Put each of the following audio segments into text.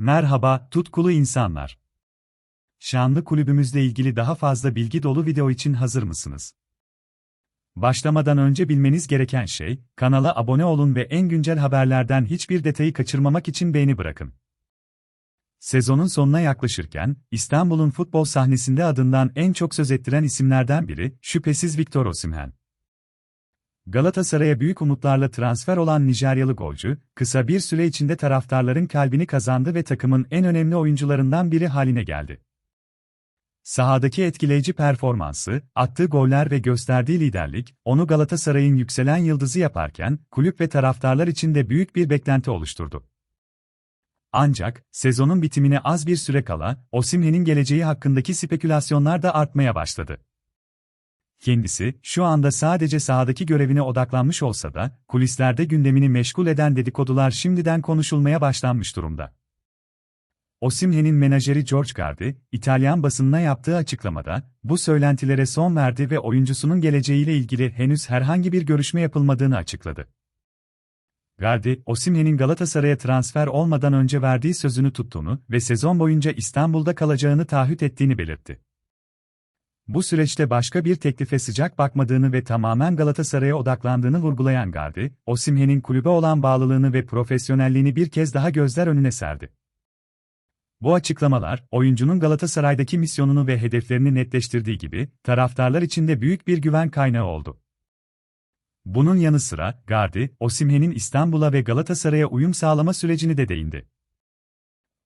Merhaba, tutkulu insanlar. Şanlı kulübümüzle ilgili daha fazla bilgi dolu video için hazır mısınız? Başlamadan önce bilmeniz gereken şey, kanala abone olun ve en güncel haberlerden hiçbir detayı kaçırmamak için beğeni bırakın. Sezonun sonuna yaklaşırken, İstanbul'un futbol sahnesinde adından en çok söz ettiren isimlerden biri, şüphesiz Victor Osimhen. Galatasaray'a büyük umutlarla transfer olan Nijeryalı golcü, kısa bir süre içinde taraftarların kalbini kazandı ve takımın en önemli oyuncularından biri haline geldi. Sahadaki etkileyici performansı, attığı goller ve gösterdiği liderlik, onu Galatasaray'ın yükselen yıldızı yaparken, kulüp ve taraftarlar için de büyük bir beklenti oluşturdu. Ancak, sezonun bitimine az bir süre kala, Osimhen'in geleceği hakkındaki spekülasyonlar da artmaya başladı. Kendisi, şu anda sadece sahadaki görevine odaklanmış olsa da, kulislerde gündemini meşgul eden dedikodular şimdiden konuşulmaya başlanmış durumda. Osimhen'in menajeri George Gardi, İtalyan basınına yaptığı açıklamada, bu söylentilere son verdi ve oyuncusunun geleceğiyle ilgili henüz herhangi bir görüşme yapılmadığını açıkladı. Gardi, Osimhen'in Galatasaray'a transfer olmadan önce verdiği sözünü tuttuğunu ve sezon boyunca İstanbul'da kalacağını taahhüt ettiğini belirtti. Bu süreçte başka bir teklife sıcak bakmadığını ve tamamen Galatasaray'a odaklandığını vurgulayan Gardi, Osimhen'in kulübe olan bağlılığını ve profesyonelliğini bir kez daha gözler önüne serdi. Bu açıklamalar, oyuncunun Galatasaray'daki misyonunu ve hedeflerini netleştirdiği gibi, taraftarlar için de büyük bir güven kaynağı oldu. Bunun yanı sıra, Gardi, Osimhen'in İstanbul'a ve Galatasaray'a uyum sağlama sürecini de değindi.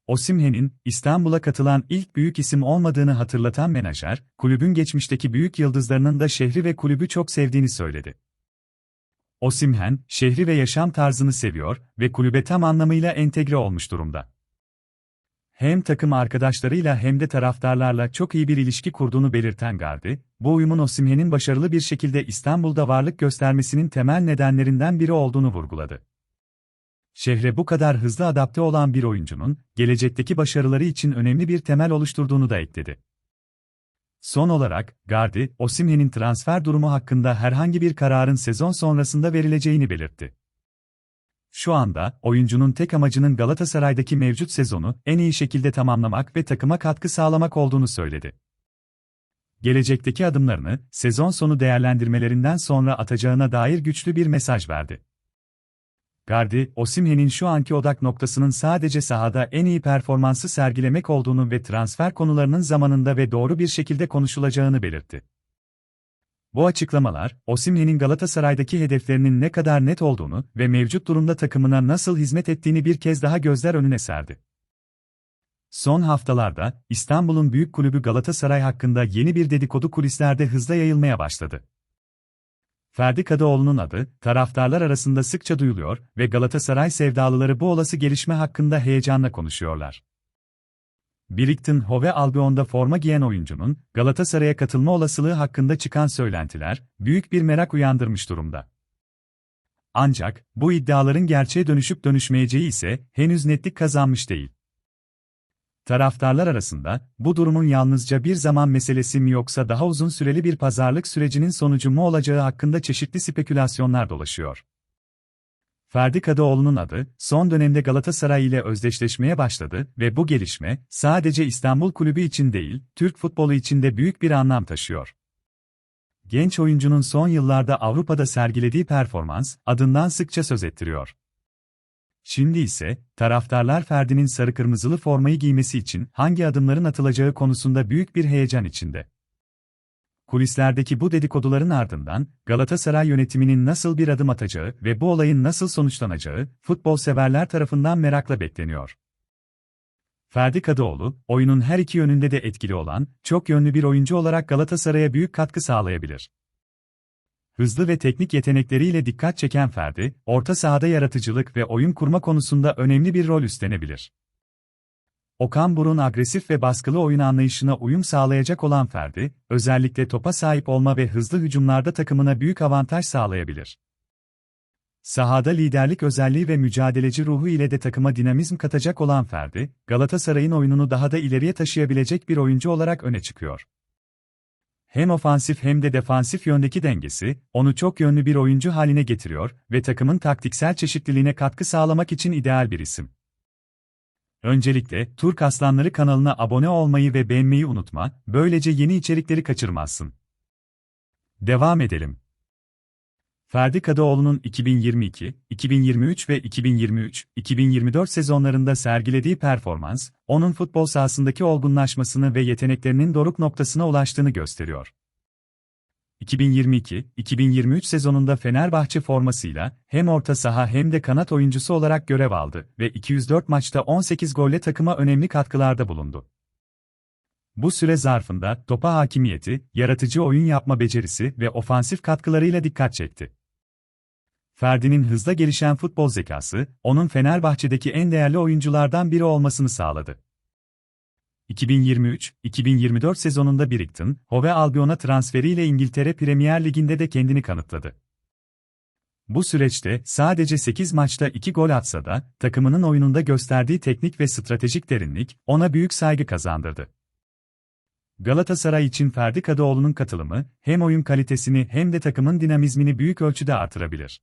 Osimhen'in İstanbul'a katılan ilk büyük isim olmadığını hatırlatan menajer, kulübün geçmişteki büyük yıldızlarının da şehri ve kulübü çok sevdiğini söyledi. Osimhen, şehri ve yaşam tarzını seviyor ve kulübe tam anlamıyla entegre olmuş durumda. Hem takım arkadaşlarıyla hem de taraftarlarla çok iyi bir ilişki kurduğunu belirten Gardi, bu uyumun Osimhen'in başarılı bir şekilde İstanbul'da varlık göstermesinin temel nedenlerinden biri olduğunu vurguladı. Şehre bu kadar hızlı adapte olan bir oyuncunun, gelecekteki başarıları için önemli bir temel oluşturduğunu da ekledi. Son olarak, Gardi, Osimhen'in transfer durumu hakkında herhangi bir kararın sezon sonrasında verileceğini belirtti. Şu anda, oyuncunun tek amacının Galatasaray'daki mevcut sezonu en iyi şekilde tamamlamak ve takıma katkı sağlamak olduğunu söyledi. Gelecekteki adımlarını, sezon sonu değerlendirmelerinden sonra atacağına dair güçlü bir mesaj verdi. Gardi, Osimhen'in şu anki odak noktasının sadece sahada en iyi performansı sergilemek olduğunu ve transfer konularının zamanında ve doğru bir şekilde konuşulacağını belirtti. Bu açıklamalar, Osimhen'in Galatasaray'daki hedeflerinin ne kadar net olduğunu ve mevcut durumda takımına nasıl hizmet ettiğini bir kez daha gözler önüne serdi. Son haftalarda, İstanbul'un büyük kulübü Galatasaray hakkında yeni bir dedikodu kulislerde hızla yayılmaya başladı. Ferdi Kadıoğlu'nun adı, taraftarlar arasında sıkça duyuluyor ve Galatasaray sevdalıları bu olası gelişme hakkında heyecanla konuşuyorlar. Brighton Hove Albion'da forma giyen oyuncunun, Galatasaray'a katılma olasılığı hakkında çıkan söylentiler, büyük bir merak uyandırmış durumda. Ancak, bu iddiaların gerçeğe dönüşüp dönüşmeyeceği ise, henüz netlik kazanmış değil. Taraftarlar arasında, bu durumun yalnızca bir zaman meselesi mi yoksa daha uzun süreli bir pazarlık sürecinin sonucu mu olacağı hakkında çeşitli spekülasyonlar dolaşıyor. Ferdi Kadıoğlu'nun adı, son dönemde Galatasaray ile özdeşleşmeye başladı ve bu gelişme, sadece İstanbul Kulübü için değil, Türk futbolu için de büyük bir anlam taşıyor. Genç oyuncunun son yıllarda Avrupa'da sergilediği performans, adından sıkça söz ettiriyor. Şimdi ise, taraftarlar Ferdi'nin sarı-kırmızılı formayı giymesi için hangi adımların atılacağı konusunda büyük bir heyecan içinde. Kulislerdeki bu dedikoduların ardından, Galatasaray yönetiminin nasıl bir adım atacağı ve bu olayın nasıl sonuçlanacağı, futbol severler tarafından merakla bekleniyor. Ferdi Kadıoğlu, oyunun her iki yönünde de etkili olan, çok yönlü bir oyuncu olarak Galatasaray'a büyük katkı sağlayabilir. Hızlı ve teknik yetenekleriyle dikkat çeken Ferdi, orta sahada yaratıcılık ve oyun kurma konusunda önemli bir rol üstlenebilir. Okan Burun agresif ve baskılı oyun anlayışına uyum sağlayacak olan Ferdi, özellikle topa sahip olma ve hızlı hücumlarda takımına büyük avantaj sağlayabilir. Sahada liderlik özelliği ve mücadeleci ruhu ile de takıma dinamizm katacak olan Ferdi, Galatasaray'ın oyununu daha da ileriye taşıyabilecek bir oyuncu olarak öne çıkıyor. Hem ofansif hem de defansif yöndeki dengesi, onu çok yönlü bir oyuncu haline getiriyor ve takımın taktiksel çeşitliliğine katkı sağlamak için ideal bir isim. Öncelikle Turk Aslanları kanalına abone olmayı ve beğenmeyi unutma, böylece yeni içerikleri kaçırmazsın. Devam edelim. Ferdi Kadıoğlu'nun 2022, 2023 ve 2023-2024 sezonlarında sergilediği performans, onun futbol sahasındaki olgunlaşmasını ve yeteneklerinin doruk noktasına ulaştığını gösteriyor. 2022-2023 sezonunda Fenerbahçe formasıyla hem orta saha hem de kanat oyuncusu olarak görev aldı ve 204 maçta 18 golle takıma önemli katkılarda bulundu. Bu süre zarfında topa hakimiyeti, yaratıcı oyun yapma becerisi ve ofansif katkılarıyla dikkat çekti. Ferdi'nin hızla gelişen futbol zekası, onun Fenerbahçe'deki en değerli oyunculardan biri olmasını sağladı. 2023-2024 sezonunda Brighton, Hove Albion'a transferiyle İngiltere Premier Ligi'nde de kendini kanıtladı. Bu süreçte sadece 8 maçta 2 gol atsa da, takımının oyununda gösterdiği teknik ve stratejik derinlik, ona büyük saygı kazandırdı. Galatasaray için Ferdi Kadıoğlu'nun katılımı, hem oyun kalitesini hem de takımın dinamizmini büyük ölçüde artırabilir.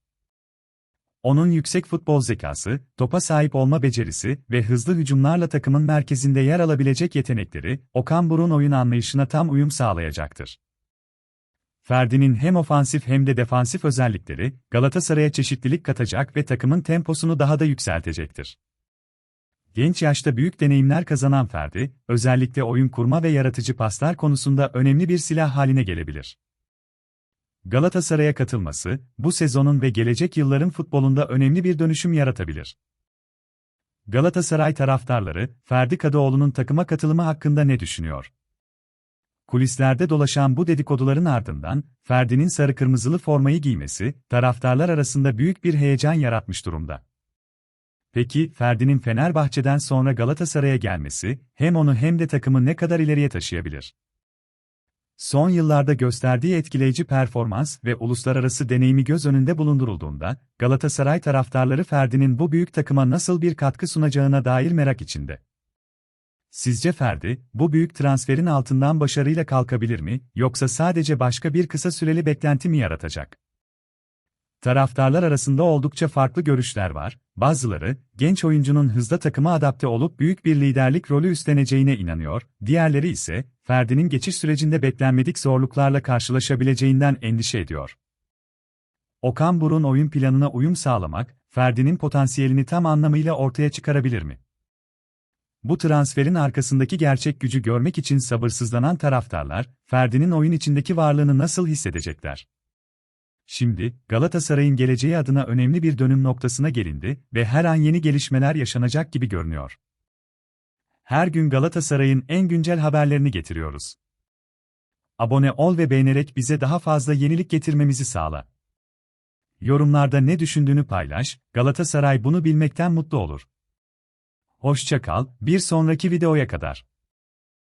Onun yüksek futbol zekası, topa sahip olma becerisi ve hızlı hücumlarla takımın merkezinde yer alabilecek yetenekleri, Okan Buruk'un oyun anlayışına tam uyum sağlayacaktır. Ferdi'nin hem ofansif hem de defansif özellikleri, Galatasaray'a çeşitlilik katacak ve takımın temposunu daha da yükseltecektir. Genç yaşta büyük deneyimler kazanan Ferdi, özellikle oyun kurma ve yaratıcı paslar konusunda önemli bir silah haline gelebilir. Galatasaray'a katılması, bu sezonun ve gelecek yılların futbolunda önemli bir dönüşüm yaratabilir. Galatasaray taraftarları, Ferdi Kadıoğlu'nun takıma katılımı hakkında ne düşünüyor? Kulislerde dolaşan bu dedikoduların ardından, Ferdi'nin sarı-kırmızılı formayı giymesi, taraftarlar arasında büyük bir heyecan yaratmış durumda. Peki, Ferdi'nin Fenerbahçe'den sonra Galatasaray'a gelmesi, hem onu hem de takımı ne kadar ileriye taşıyabilir? Son yıllarda gösterdiği etkileyici performans ve uluslararası deneyimi göz önünde bulundurulduğunda, Galatasaray taraftarları Ferdi'nin bu büyük takıma nasıl bir katkı sunacağına dair merak içinde. Sizce Ferdi, bu büyük transferin altından başarıyla kalkabilir mi, yoksa sadece başka bir kısa süreli beklenti mi yaratacak? Taraftarlar arasında oldukça farklı görüşler var, bazıları, genç oyuncunun hızla takıma adapte olup büyük bir liderlik rolü üstleneceğine inanıyor, diğerleri ise, Ferdi'nin geçiş sürecinde beklenmedik zorluklarla karşılaşabileceğinden endişe ediyor. Okan Buruk'un oyun planına uyum sağlamak, Ferdi'nin potansiyelini tam anlamıyla ortaya çıkarabilir mi? Bu transferin arkasındaki gerçek gücü görmek için sabırsızlanan taraftarlar, Ferdi'nin oyun içindeki varlığını nasıl hissedecekler? Şimdi, Galatasaray'ın geleceği adına önemli bir dönüm noktasına gelindi ve her an yeni gelişmeler yaşanacak gibi görünüyor. Her gün Galatasaray'ın en güncel haberlerini getiriyoruz. Abone ol ve beğenerek bize daha fazla yenilik getirmemizi sağla. Yorumlarda ne düşündüğünü paylaş, Galatasaray bunu bilmekten mutlu olur. Hoşça kal, bir sonraki videoya kadar.